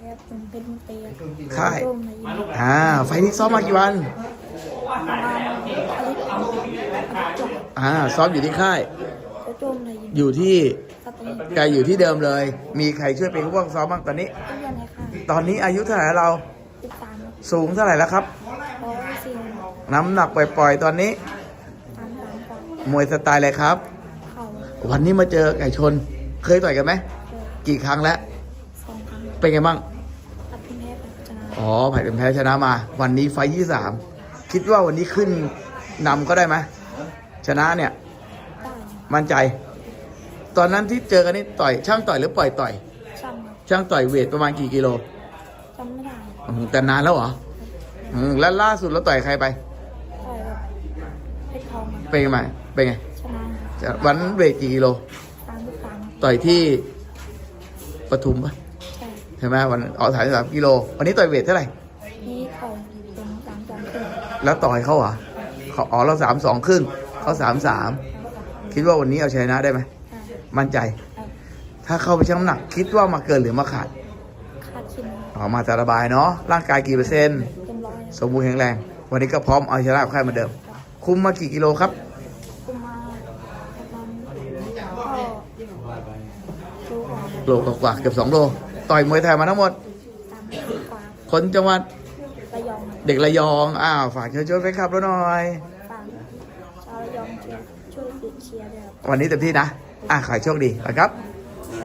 ครับผมเป็นเตียค่ายร่มในยิมอ่า ไฟล์นี้ซ้อมมากี่วัน ประมาณอาทิตย์อาทิตย์จบอ่า ซ้อมอยู่ที่ค่ายแล้วร่มในยิมอยู่ที่ก็ตอนนี้ไกลอยู่ที่เดิมเลย มีใครช่วยเป็นผู้ปกครองซ้อมบ้างตอนนี้ เพื่อนในค่ายตอนนี้อายุเท่าไหร่แล้วเรา ติดตามสูงเท่าไหร่แล้วครับ ร้อยสี่น้ำหนักปล่อยๆ ตอนนี้สามสามกว่ามวยสไตล์อะไรครับ เข่าวันนี้มาเจอไก่ชน เคยต่อยกันไหม เจอกี่ครั้งแล้ว สองครั้งเป็นไงบ้าง อ๋อไผ่เป็นแพ้ชนะมา วันนี้ไฟท์ที่สามคิดว่าวันนี้ขึ้นนำก็ได้ไหมชนะเนี่ยได้มั่นใจ ตอนนั้นที่เจอกันนี่ต่อย ช่างต่อยหรือปล่อยต่อย ช่างครับช่างต่อยเวทประมาณกี่กิโลจำไม่ได้อืมแต่นานแล้วเหรออืมแล้วล่าสุดเราต่อยใครไป ต่อยแบบเพชรทองครับเป็นไงมาเป็นไงชนะวันนั้นเวทกี่กิโล สามสิบสามต่อยที่ปทุมปะ ใช่ใช่ไหมวันอ๋อถ่ายสามกิโล วันนี้ต่อยเวทเท่าไหร่นี่ต่อยเป็นสามสองครึ่งแล้วต่อยเขาเหรอเขาอ๋อเราสามสองครึ่งเขาสามสามคิดว่าวันนี้เอาชนะได้ไหมใช่มั่นใจครับถ้าเข้าไปชั่งน้ำหนัก คิดว่ามาเกินหรือมาขาดคาดคิดออกมาจะระบายเนาะร่างกายกี่เปอร์เซ็นต์เต็มร้อยสมบูรณ์แข็งแรง วันนี้ก็พร้อมเอาชนะกับใครเหมือนเดิม คุมมากี่กิโลครับกุมมาประมาณก็รู้ก่อนโลกว่าๆเกือบสองโล ต่อยมวยไทยมาทั้งหมดสามสิบกว่าคนจังหวัดระยองเด็กระยอง อ้าว ฝากเชิญชวนไปขับแล้วหน่อย ฝากชาวระยองเชียร์ช่วยติดเชียร์ด้วยครับวันนี้เต็มที่นะ อะขอให้โชคดีนะครับ